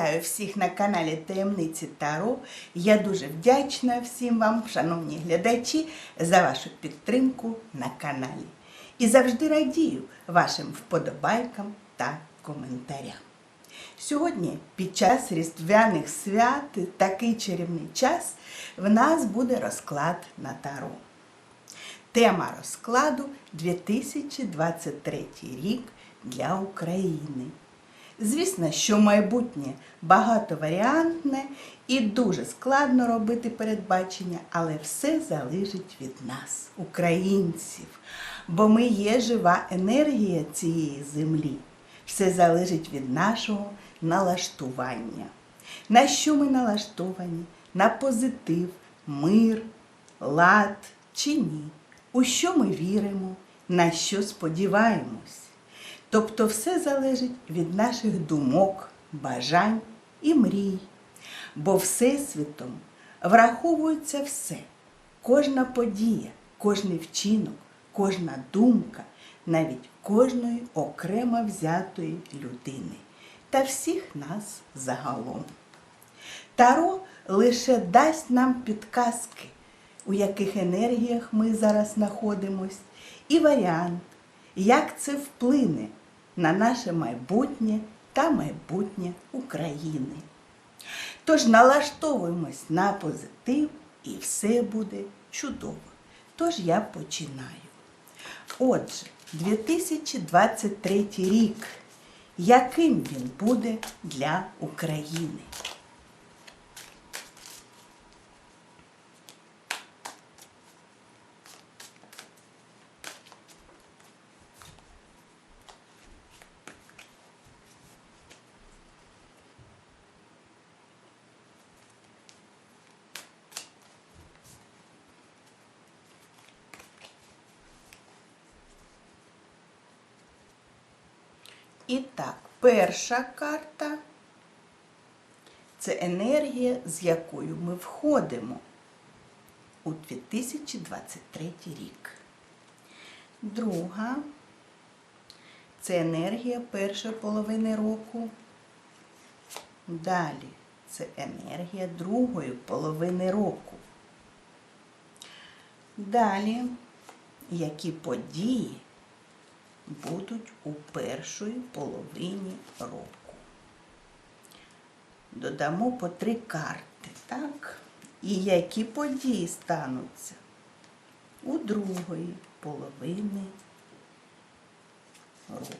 Вітаю всіх на каналі Таємниці Таро. Я дуже вдячна всім вам, шановні глядачі, за вашу підтримку на каналі. І завжди радію вашим вподобайкам та коментарям. Сьогодні, під час різдвяних свят, такий чарівний час, в нас буде розклад на Таро. Тема розкладу 2023 рік для України. Звісно, що майбутнє багатоваріантне і дуже складно робити передбачення, але все залежить від нас, українців, бо ми є жива енергія цієї землі. Все залежить від нашого налаштування. На що ми налаштовані? На позитив, мир, лад чи ні? У що ми віримо, на що сподіваємось? Тобто все залежить від наших думок, бажань і мрій. Бо Всесвітом враховується все, кожна подія, кожний вчинок, кожна думка, навіть кожної окремо взятої людини та всіх нас загалом. Таро лише дасть нам підказки, у яких енергіях ми зараз знаходимось, і варіант, як це вплине на наше майбутнє та майбутнє України. Тож налаштовуємось на позитив і все буде чудово. Тож я починаю. Отже, 2023 рік. Яким він буде для України? І так, перша карта це енергія, з якою ми входимо у 2023 рік. Друга це енергія першої половини року. Далі це енергія другої половини року. Далі, які події будуть у першої половині року. Додамо по три карти, так? І які події стануться у другої половини року.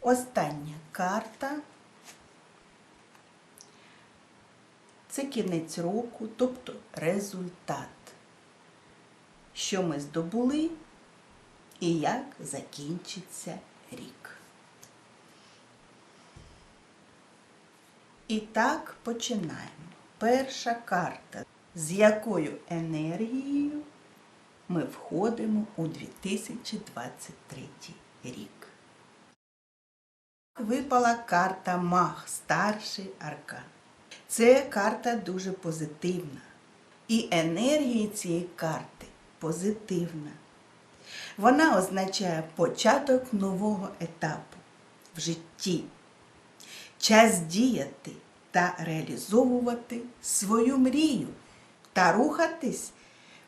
Остання карта це кінець року, тобто результат. Що ми здобули і як закінчиться рік. І так починаємо. Перша карта, з якою енергією ми входимо у 2023 рік. Випала карта Мах, старший аркан. Це карта дуже позитивна. І енергія цієї карти позитивна. Вона означає початок нового етапу в житті. Час діяти та реалізовувати свою мрію та рухатись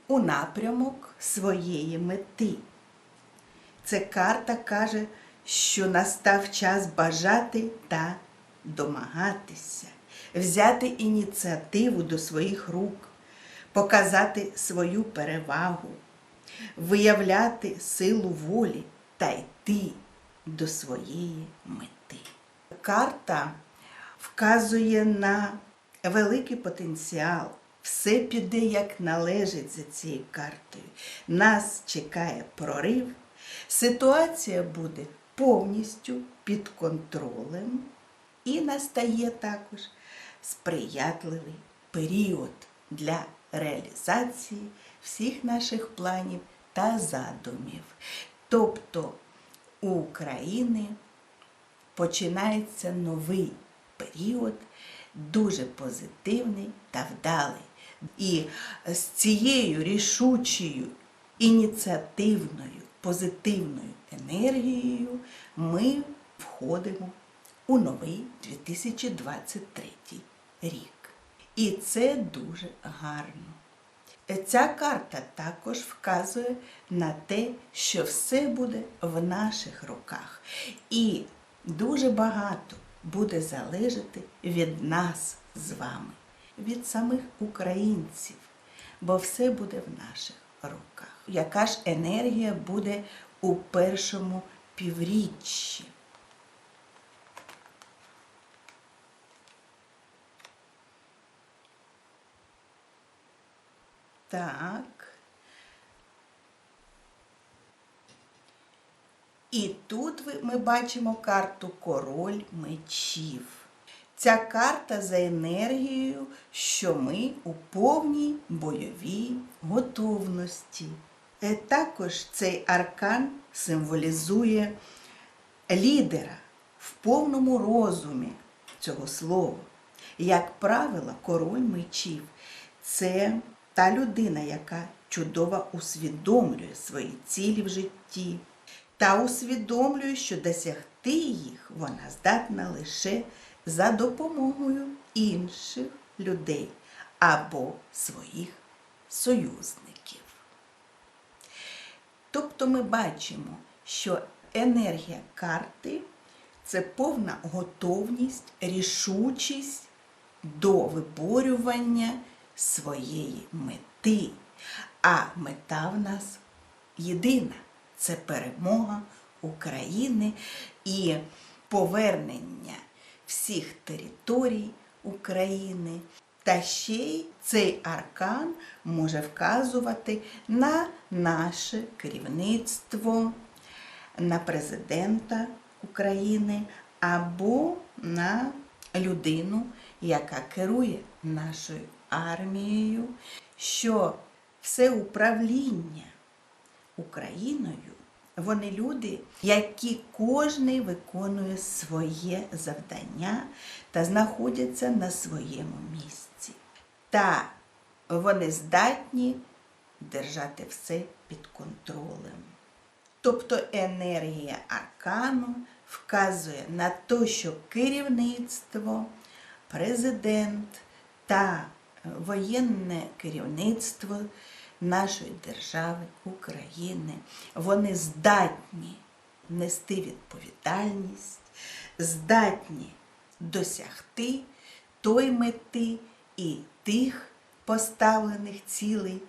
у напрямок своєї мети. Ця карта каже, що настав час бажати та домагатися взяти ініціативу до своїх рук, показати свою перевагу, виявляти силу волі та йти до своєї мети. Карта вказує на великий потенціал. Все піде як належить за цією картою. Нас чекає прорив. Ситуація буде повністю під контролем і настає також сприятливий період для реалізації всіх наших планів та задумів. Тобто у України починається новий період, дуже позитивний та вдалий. І з цією рішучою ініціативною, позитивною енергією ми входимо у новий 2023 рік. І це дуже гарно. Ця карта також вказує на те, що все буде в наших руках. І дуже багато буде залежати від нас з вами, від самих українців, бо все буде в наших руках. Яка ж енергія буде у першому півріччі? Так. І тут ми бачимо карту Король мечів. Ця карта за енергією, що ми у повній бойовій готовності. Е, Також цей аркан символізує лідера в повному розумі цього слова. Як правило, король мечів це та людина, яка чудово усвідомлює свої цілі в житті та усвідомлює, що досягти їх вона здатна лише за допомогою інших людей або своїх союзників. Тобто ми бачимо, що енергія карти це повна готовність, рішучість до виборювання своєї мети. А мета в нас єдина це перемога України і повернення всіх територій України. Та ще й цей аркан може вказувати на наше керівництво, на президента України або на людину, яка керує нашою армією, що все управління Україною вони люди, які кожний виконує своє завдання та знаходяться на своєму місці. Та вони здатні держати все під контролем. Тобто енергія аркану вказує на те, що керівництво, президент та воєнне керівництво нашої держави України, вони здатні нести відповідальність, здатні досягти той мети і тих поставлених цілей,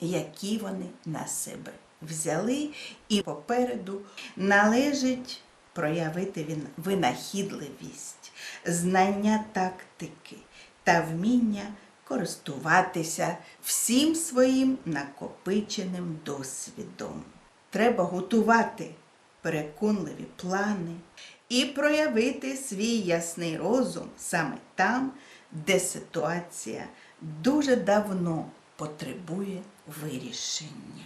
які вони на себе взяли, і попереду належить проявити він- винахідливість, знання тактики та вміння користуватися всім своїм накопиченим досвідом. Треба готувати переконливі плани і проявити свій ясний розум саме там, де ситуація дуже давно потребує вирішення.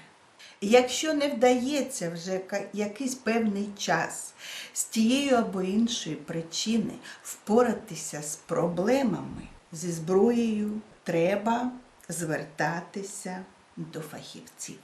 Якщо не вдається вже якийсь певний час з тієї або іншої причини впоратися з проблемами зі зброєю, треба звертатися до фахівців,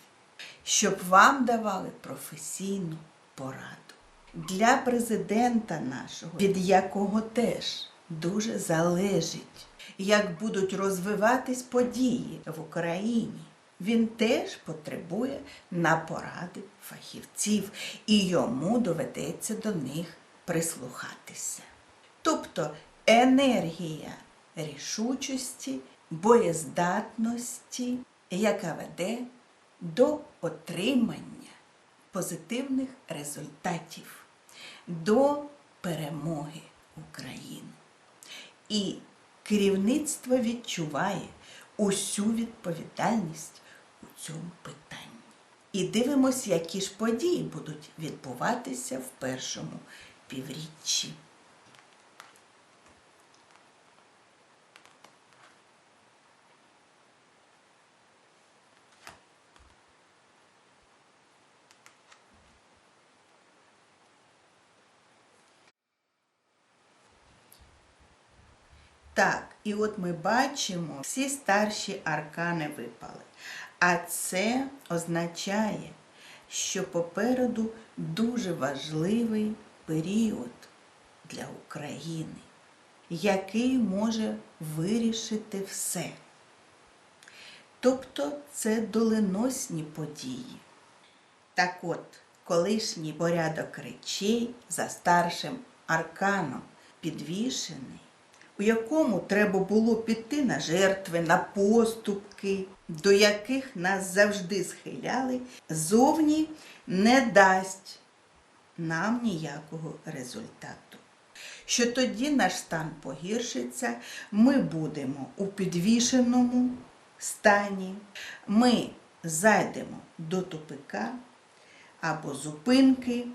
щоб вам давали професійну пораду. Для президента нашого, від якого теж дуже залежить, як будуть розвиватись події в Україні. Він теж потребує на поради фахівців, і йому доведеться до них прислухатися. Тобто енергія рішучості, боєздатності, яка веде до отримання позитивних результатів, до перемоги України. І керівництво відчуває усю відповідальність цьому питанні. І дивимось, які ж події будуть відбуватися в першому півріччі. Так, і от ми бачимо, всі старші аркани випали. А це означає, що попереду дуже важливий період для України, який може вирішити все. Тобто це доленосні події. Так от, колишній порядок речей за старшим арканом підвішений, у якому треба було піти на жертви, на поступки, до яких нас завжди схиляли, зовні не дасть нам ніякого результату. Що тоді наш стан погіршиться, ми будемо у підвішеному стані, ми зайдемо до тупика або зупинки,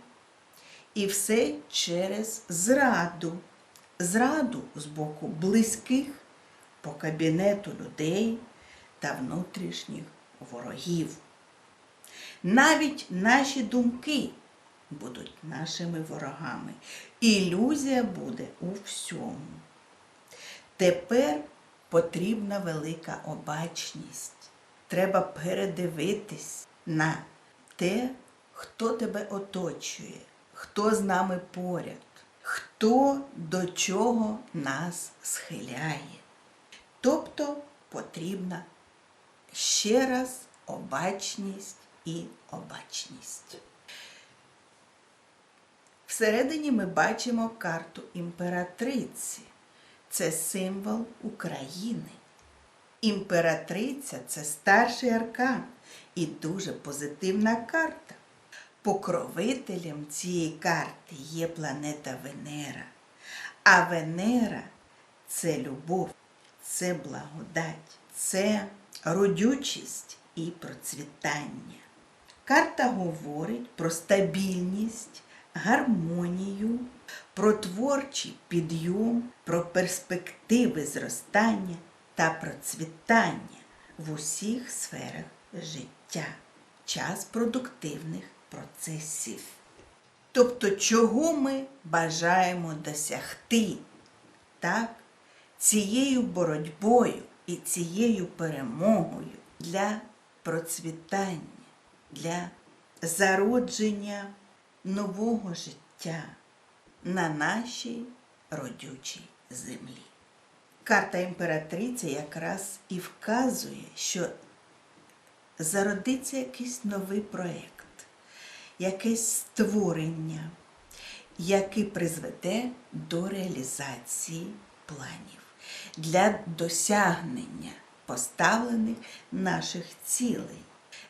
і все через зраду. Зраду з боку близьких по кабінету людей та внутрішніх ворогів. Навіть наші думки будуть нашими ворогами. Ілюзія буде у всьому. Тепер потрібна велика обачність. Треба передивитись на те, хто тебе оточує, хто з нами поряд, хто до чого нас схиляє. Тобто потрібна ще раз обачність і обачність. Всередині ми бачимо карту імператриці. Це символ України. Імператриця це старший аркан і дуже позитивна карта. Покровителем цієї карти є планета Венера. А Венера це любов, це благодать, це родючість і процвітання. Карта говорить про стабільність, гармонію, про творчий підйом, про перспективи зростання та процвітання в усіх сферах життя, час продуктивних процесів. Тобто, чого ми бажаємо досягти, так, цією боротьбою і цією перемогою для процвітання, для зародження нового життя на нашій родючій землі. Карта імператриці якраз і вказує, що зародиться якийсь новий проєкт, якесь створення, який призведе до реалізації планів для досягнення поставлених наших цілей.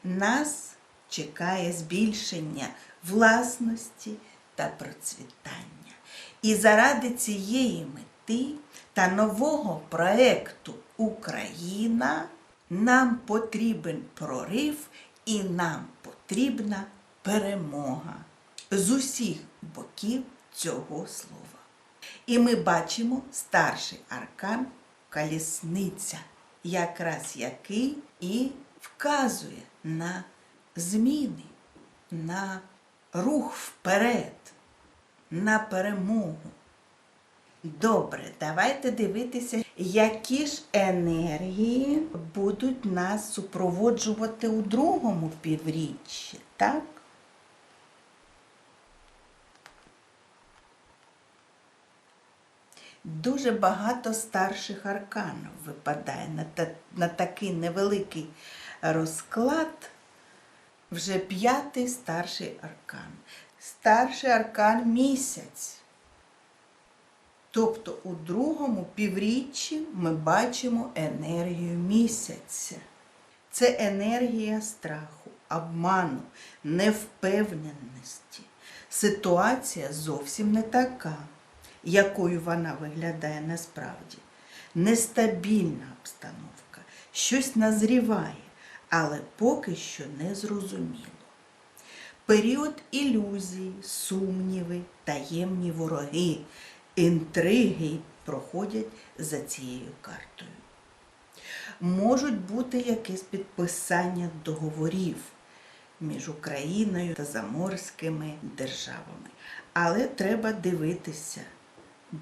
Нас чекає збільшення власності та процвітання. І заради цієї мети та нового проекту Україна нам потрібен прорив і нам потрібна перемога з усіх боків цього слова. І ми бачимо старший аркан колісниця, якраз який і вказує на зміни, на рух вперед, на перемогу. Добре, давайте дивитися, які ж енергії будуть нас супроводжувати у другому півріччі, так? Дуже багато старших арканів випадає на, та, на такий невеликий розклад. Вже п'ятий старший аркан. Старший аркан місяць. Тобто у другому півріччі ми бачимо енергію місяця. Це енергія страху, обману, невпевненості. Ситуація зовсім не така, якою вона виглядає насправді. Нестабільна обстановка, щось назріває, але поки що не зрозуміло. Період ілюзій, сумніви, таємні вороги, інтриги проходять за цією картою. Можуть бути якісь підписання договорів між Україною та заморськими державами. Але треба дивитися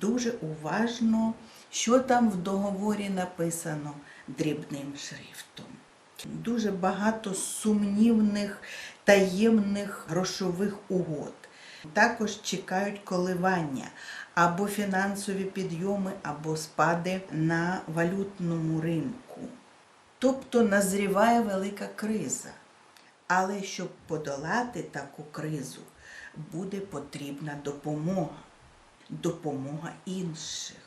дуже уважно, що там в договорі написано дрібним шрифтом. Дуже багато сумнівних таємних грошових угод. Також чекають коливання або фінансові підйоми, або спади на валютному ринку. Тобто назріває велика криза. Але щоб подолати таку кризу, буде потрібна допомога, допомога інших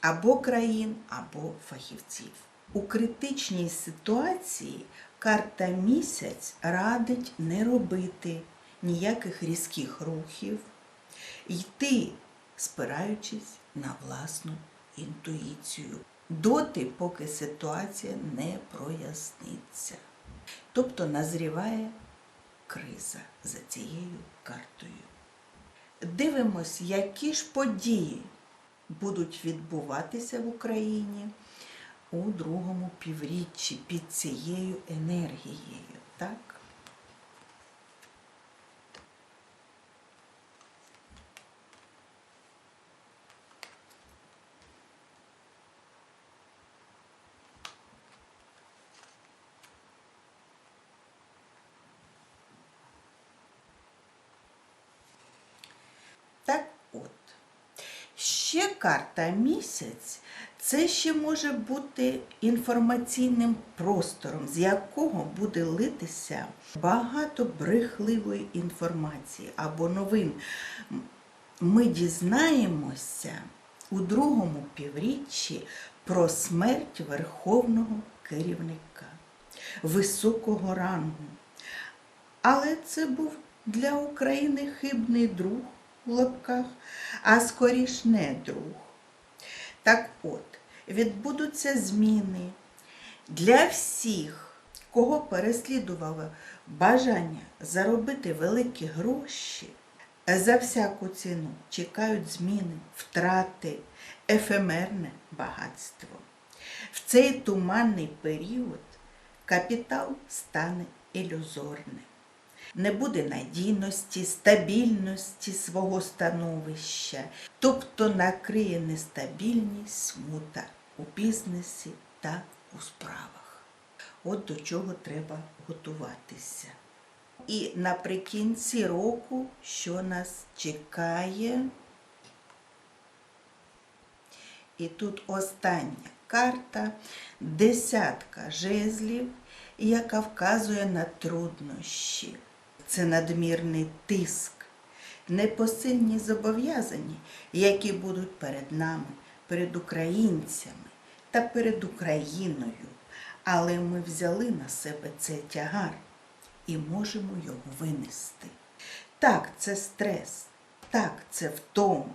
або країн, або фахівців. У критичній ситуації карта місяць радить не робити ніяких різких рухів, йти, спираючись на власну інтуїцію, доти, поки ситуація не проясниться. Тобто назріває криза за цією картою. Дивимось, які ж події будуть відбуватися в Україні у другому півріччі під цією енергією. Так от. Ще карта місяць це ще може бути інформаційним простором, з якого буде литися багато брехливої інформації або новин. Ми дізнаємося у другому півріччі про смерть верховного керівника, високого рангу. Але це був для України хибний друг у лапках, а скоріш не друг. Так от, відбудуться зміни для всіх, кого переслідувало бажання заробити великі гроші. За всяку ціну чекають зміни, втрати, ефемерне багатство. В цей туманний період капітал стане ілюзорним не буде надійності, стабільності свого становища, тобто накриє нестабільність, смута у бізнесі та у справах. От до чого треба готуватися. І наприкінці року, що нас чекає, і тут остання карта, десятка жезлів, яка вказує на труднощі це надмірний тиск, непосильні зобов'язання, які будуть перед нами, перед українцями та перед Україною. Але ми взяли на себе цей тягар і можемо його винести. Так, це стрес, так, це втома.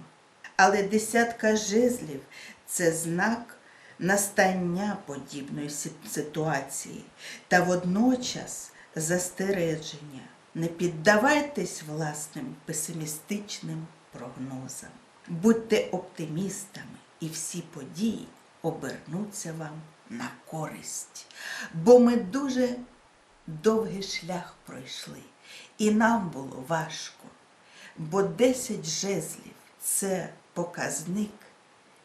Але десятка жезлів це знак настання подібної ситуації та водночас застереження. Не піддавайтесь власним песимістичним прогнозам. Будьте оптимістами, і всі події обернуться вам на користь. Бо ми дуже довгий шлях пройшли, і нам було важко. Бо 10 жезлів це показник,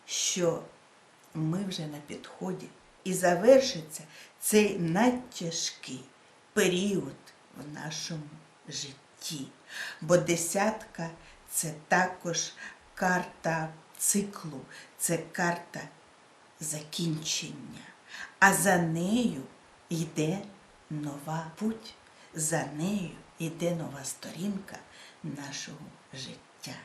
що ми вже на підході. І завершиться цей надтяжкий період в нашому житті. Бо десятка це також карта циклу, це карта закінчення. А за нею йде нова путь, за нею йде нова сторінка нашого життя.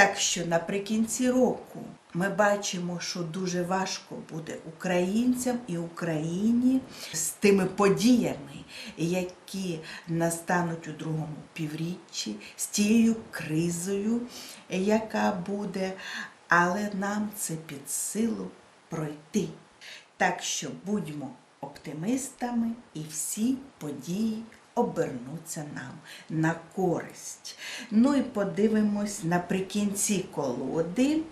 Так що наприкінці року ми бачимо, що дуже важко буде українцям і Україні з тими подіями, які настануть у другому півріччі, з тією кризою, яка буде, але нам це під силу пройти. Так що будьмо оптимистами і всі події обернуться нам на користь. Ну і подивимось наприкінці колоди,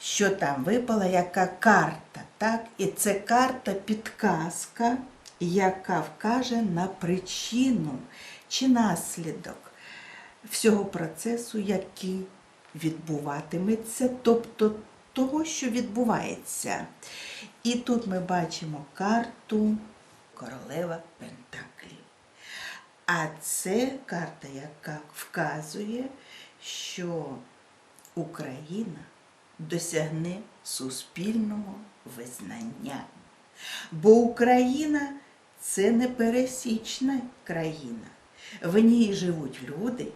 що там випала, яка карта. так? І це карта підказка, яка вкаже на причину чи наслідок всього процесу, який відбуватиметься, тобто того, що відбувається. І тут ми бачимо карту королева Пентаклів. А це карта, яка вказує, що Україна досягне суспільного визнання. Бо Україна це не пересічна країна. В ній живуть люди,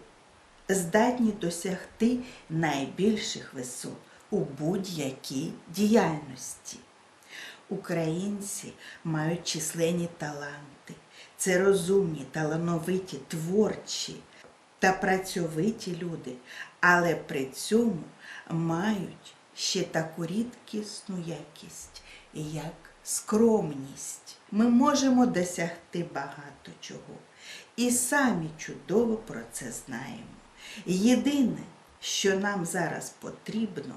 здатні досягти найбільших висот у будь-якій діяльності. Українці мають численні таланти. Це розумні, талановиті, творчі та працьовиті люди, але при цьому мають ще таку рідкісну якість, як скромність. Ми можемо досягти багато чого і самі чудово про це знаємо. Єдине, що нам зараз потрібно,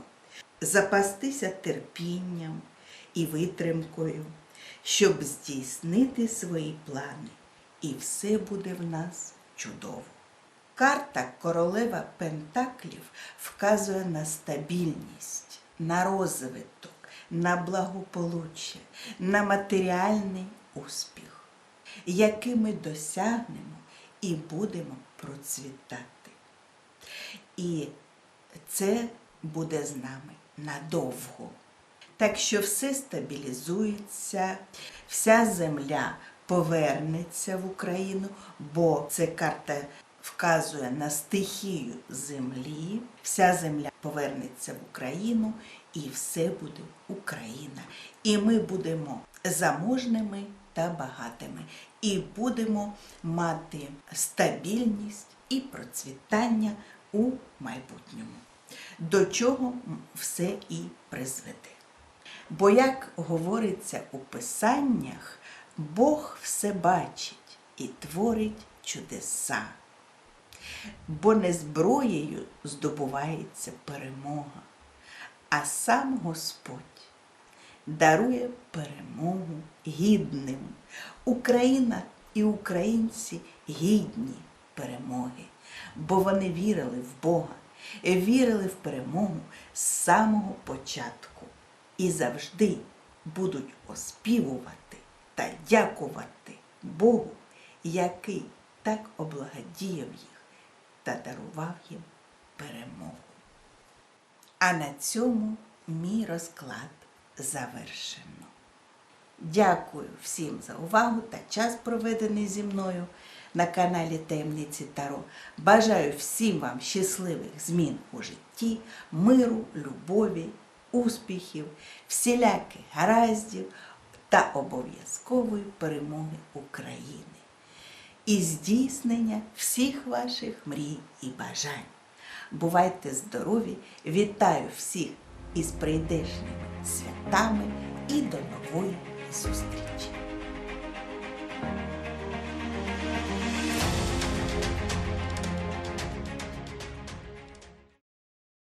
запастися терпінням і витримкою, щоб здійснити свої плани, і все буде в нас чудово. Карта королева Пентаклів вказує на стабільність, на розвиток, на благополуччя, на матеріальний успіх, який ми досягнемо і будемо процвітати. І це буде з нами надовго. Так що все стабілізується, вся земля повернеться в Україну, бо це карта вказує на стихію землі. Вся земля повернеться в Україну і все буде Україна. І ми будемо заможними та багатими. І будемо мати стабільність і процвітання у майбутньому. До чого все і призведе. Бо, як говориться у писаннях, Бог все бачить і творить чудеса. Бо не зброєю здобувається перемога, а сам Господь дарує перемогу гідним. Україна і українці гідні перемоги, бо вони вірили в Бога, вірили в перемогу з самого початку і завжди будуть оспівувати та дякувати Богу, який так облагодіяв їх та дарував їм перемогу. А на цьому мій розклад завершено. Дякую всім за увагу та час, проведений зі мною на каналі Таємниці Таро. Бажаю всім вам щасливих змін у житті, миру, любові, успіхів, всіляких гараздів та обов'язкової перемоги України і здійснення всіх ваших мрій і бажань. Бувайте здорові! Вітаю всіх із прийдешніми святами і до нової зустрічі!